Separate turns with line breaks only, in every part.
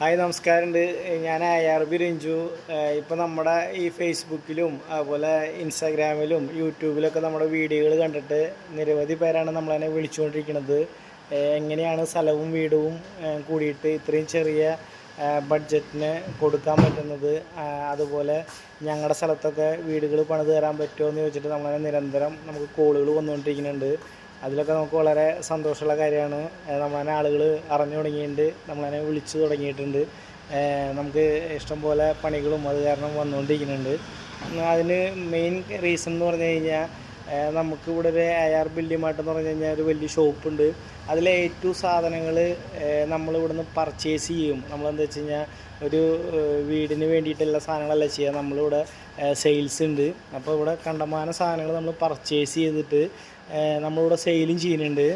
Hi നമസ്കാരമുണ്ട്. ഞാൻ അയാർ B Ranju ഇപ്പം നമ്മുടെ ഈ ഫേസ്ബുക്കിലും അതുപോലെ ഇൻസ്റ്റാഗ്രാമിലും യൂട്യൂബിലൊക്കെ നമ്മുടെ വീഡിയോകൾ കണ്ടിട്ട് നിരവധി പേരാണ് നമ്മളതിനെ വിളിച്ചുകൊണ്ടിരിക്കുന്നത്. എങ്ങനെയാണ് സ്ഥലവും വീടും കൂടിയിട്ട് ഇത്രയും ചെറിയ ബഡ്ജറ്റിന് കൊടുക്കാൻ പറ്റുന്നത്? അതുപോലെ ഞങ്ങളുടെ സ്ഥലത്തൊക്കെ വീടുകൾ പണിത് തരാൻ പറ്റുമോ എന്ന് ചോദിച്ചിട്ട് നമ്മളതിനെ നിരന്തരം നമുക്ക് കോളുകൾ വന്നുകൊണ്ടിരിക്കുന്നുണ്ട്. അതിലൊക്കെ നമുക്ക് വളരെ സന്തോഷമുള്ള കാര്യമാണ്. നമ്മളതിനെ ആളുകൾ അറിഞ്ഞു തുടങ്ങിയിട്ടുണ്ട്. നമ്മളതിനെ വിളിച്ചു തുടങ്ങിയിട്ടുണ്ട്. നമുക്ക് ഇഷ്ടംപോലെ പണികളും അത് കാരണം വന്നുകൊണ്ടിരിക്കുന്നുണ്ട്. അതിന് മെയിൻ റീസൺ എന്ന് പറഞ്ഞു കഴിഞ്ഞാൽ നമുക്ക് ഇവിടെ ഒരു എ ആർ എന്ന് പറഞ്ഞു കഴിഞ്ഞാൽ ഒരു വലിയ ഷോപ്പുണ്ട് അതിലെ എ ടു സാധനങ്ങൾ നമ്മൾ ഇവിടുന്ന് പർച്ചേസ് ചെയ്യും. നമ്മളെന്താ വെച്ച് കഴിഞ്ഞാൽ ഒരു വീടിന് വേണ്ടിയിട്ടുള്ള സാധനങ്ങളല്ല ചെയ്യുക നമ്മളിവിടെ സെയിൽസ് ഉണ്ട്. അപ്പോൾ ഇവിടെ കണ്ടമാന സാധനങ്ങൾ നമ്മൾ പർച്ചേസ് ചെയ്തിട്ട് നമ്മളിവിടെ സെയിലും ചെയ്യുന്നുണ്ട്.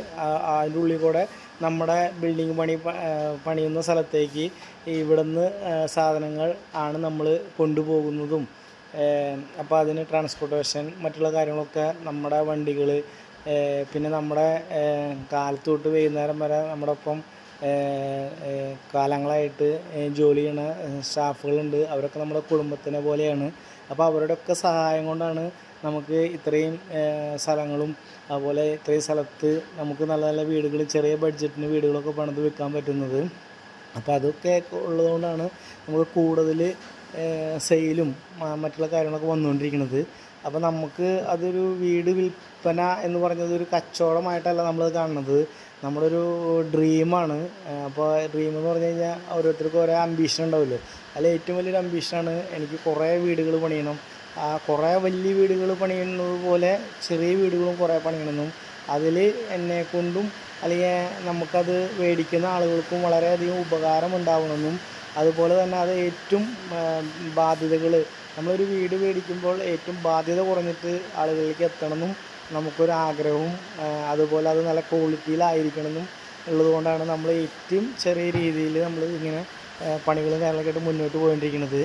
അതിന്റെ ഉള്ളിൽ കൂടെ നമ്മുടെ ബിൽഡിംഗ് പണി പണിയുന്ന സ്ഥലത്തേക്ക് ഇവിടുന്ന് സാധനങ്ങൾ ആണ് നമ്മൾ കൊണ്ടുപോകുന്നതും. അപ്പോൾ അതിന് ട്രാൻസ്പോർട്ടേഷൻ മറ്റുള്ള കാര്യങ്ങളൊക്കെ നമ്മുടെ വണ്ടികൾ പിന്നെ നമ്മുടെ കാലത്ത് തൊട്ട് വൈകുന്നേരം വരെ നമ്മുടെ ഒപ്പം കാലങ്ങളായിട്ട് ജോലി ചെയ്യണ സ്റ്റാഫുകളുണ്ട്. അവരൊക്കെ നമ്മുടെ കുടുംബത്തിനെ പോലെയാണ്. അപ്പോൾ അവരുടെയൊക്കെ സഹായം കൊണ്ടാണ് നമുക്ക് ഇത്രയും സ്ഥലങ്ങളും അതുപോലെ ഇത്രയും സ്ഥലത്ത് നമുക്ക് നല്ല നല്ല വീടുകൾ ചെറിയ ബഡ്ജറ്റിന് വീടുകളൊക്കെ പണിത് വെക്കാൻ പറ്റുന്നത്. അപ്പോൾ അതൊക്കെ ഉള്ളതുകൊണ്ടാണ് നമുക്ക് കൂടുതൽ സെയിലും മറ്റുള്ള കാര്യങ്ങളൊക്കെ വന്നുകൊണ്ടിരിക്കുന്നത്. അപ്പോൾ നമുക്ക് അതൊരു വീട് വിൽപ്പന എന്ന് പറഞ്ഞത് ഒരു കച്ചവടമായിട്ടല്ല നമ്മൾ കാണുന്നത്. നമ്മളൊരു ഡ്രീമാണ് അപ്പോൾ ഡ്രീം എന്ന് പറഞ്ഞു കഴിഞ്ഞാൽ ഓരോരുത്തർക്കും ഓരോ അംബീഷൻ ഉണ്ടാവില്ലേ അതിൽ ഏറ്റവും വലിയൊരു അംബീഷനാണ് എനിക്ക് കുറേ വീടുകൾ പണിയണം. ആ കുറേ വലിയ വീടുകൾ പണിയുന്നത് പോലെ ചെറിയ വീടുകളും കുറേ പണിയണമെന്നും അതിൽ എന്നെ കൊണ്ടും അല്ലെങ്കിൽ നമുക്കത് മേടിക്കുന്ന ആളുകൾക്കും വളരെയധികം ഉപകാരം ഉണ്ടാവണമെന്നും അതുപോലെ തന്നെ അത് ഏറ്റവും ബാധ്യതകൾ നമ്മളൊരു വീട് മേടിക്കുമ്പോൾ ഏറ്റവും ബാധ്യത കുറഞ്ഞിട്ട് ആളുകളിലേക്ക് എത്തണമെന്നും നമുക്കൊരു ആഗ്രഹവും അതുപോലെ അത് നല്ല ക്വാളിറ്റിയിലായിരിക്കണമെന്നും ഉള്ളതുകൊണ്ടാണ് നമ്മൾ ഏറ്റവും ചെറിയ രീതിയിൽ നമ്മൾ ഇങ്ങനെ പണികളും കാര്യങ്ങളൊക്കെയിട്ട് മുന്നോട്ട് പോയിക്കൊണ്ടിരിക്കുന്നത്.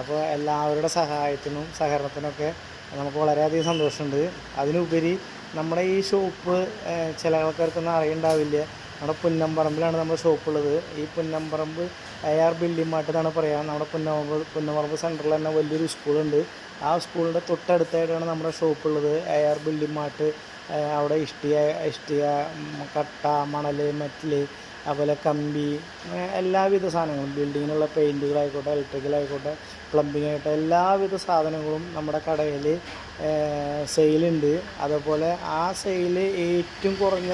അപ്പോൾ എല്ലാവരുടെ സഹായത്തിനും സഹകരണത്തിനൊക്കെ നമുക്ക് വളരെയധികം സന്തോഷമുണ്ട്. അതിനുപരി നമ്മുടെ ഈ ഷോപ്പ് ചില ആൾക്കാർക്കൊന്നും അറിയണ്ടാവില്ല. നമ്മുടെ പുന്നമ്പറമ്പിലാണ് നമ്മുടെ ഷോപ്പ് ഉള്ളത്. ഈ Punnamparamba A R building mart എന്നാണ് പറയുക നമ്മുടെ പുന്നമ്പറമ്പ് പുന്നമ്പറമ്പ് സെന്ററിൽ തന്നെ വലിയൊരു സ്കൂളുണ്ട് ആ സ്കൂളിന്റെ തൊട്ടടുത്തായിട്ടാണ് നമ്മുടെ ഷോപ്പ് ഉള്ളത്. എ ആർ ബിൽഡിംഗ് മാട്ട് അവിടെ ഇഷ്ടിയ ഇഷ്ടിയ കട്ട മണൽ മെറ്റൽ അതുപോലെ കമ്പി എല്ലാവിധ സാധനങ്ങളും ബിൽഡിങ്ങിനുള്ള പെയിന്റുകളായിക്കോട്ടെ ഇലക്ട്രിക്കലായിക്കോട്ടെ പ്ലംബിംഗ് ആയിക്കോട്ടെ എല്ലാവിധ സാധനങ്ങളും നമ്മുടെ കടയിൽ സെയിലുണ്ട് അതുപോലെ ആ സെയിൽ ഏറ്റവും കുറഞ്ഞ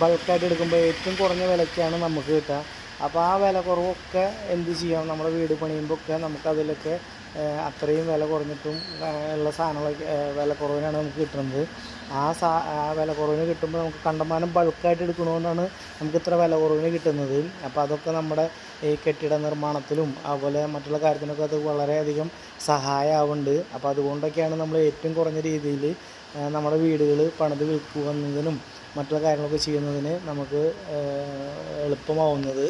ബൾക്കായിട്ട് എടുക്കുമ്പോൾ ഏറ്റവും കുറഞ്ഞ വിലയ്ക്കാണ് നമുക്ക് കിട്ടുക. അപ്പോൾ ആ വില കുറവൊക്കെ എന്ത് ചെയ്യാം? നമ്മുടെ വീട് പണിയുമ്പോൾ ഒക്കെ നമുക്കതിലൊക്കെ അത്രയും വില കുറഞ്ഞിട്ടും ഉള്ള സാധനങ്ങളൊക്കെ വില കുറവിനാണ് നമുക്ക് കിട്ടുന്നത്. ആ സാ ആ വില കുറവിന് കിട്ടുമ്പോൾ നമുക്ക് കണ്ടമാനം ബൾക്കായിട്ട് എടുക്കണമെന്നാണ് നമുക്ക് ഇത്ര വില കുറവിന് കിട്ടുന്നത്. അപ്പോൾ അതൊക്കെ നമ്മുടെ ഈ കെട്ടിട നിർമ്മാണത്തിലും അതുപോലെ മറ്റുള്ള കാര്യത്തിനൊക്കെ അത് വളരെയധികം സഹായമാവുന്നുണ്ട് അപ്പോൾ അതുകൊണ്ടൊക്കെയാണ് നമ്മൾ ഏറ്റവും കുറഞ്ഞ രീതിയിൽ നമ്മുടെ വീടുകൾ പണിത് വിൽക്കുന്നതിനും മറ്റുള്ള കാര്യങ്ങളൊക്കെ ചെയ്യുന്നതിന് നമുക്ക് എളുപ്പമാവുന്നത്.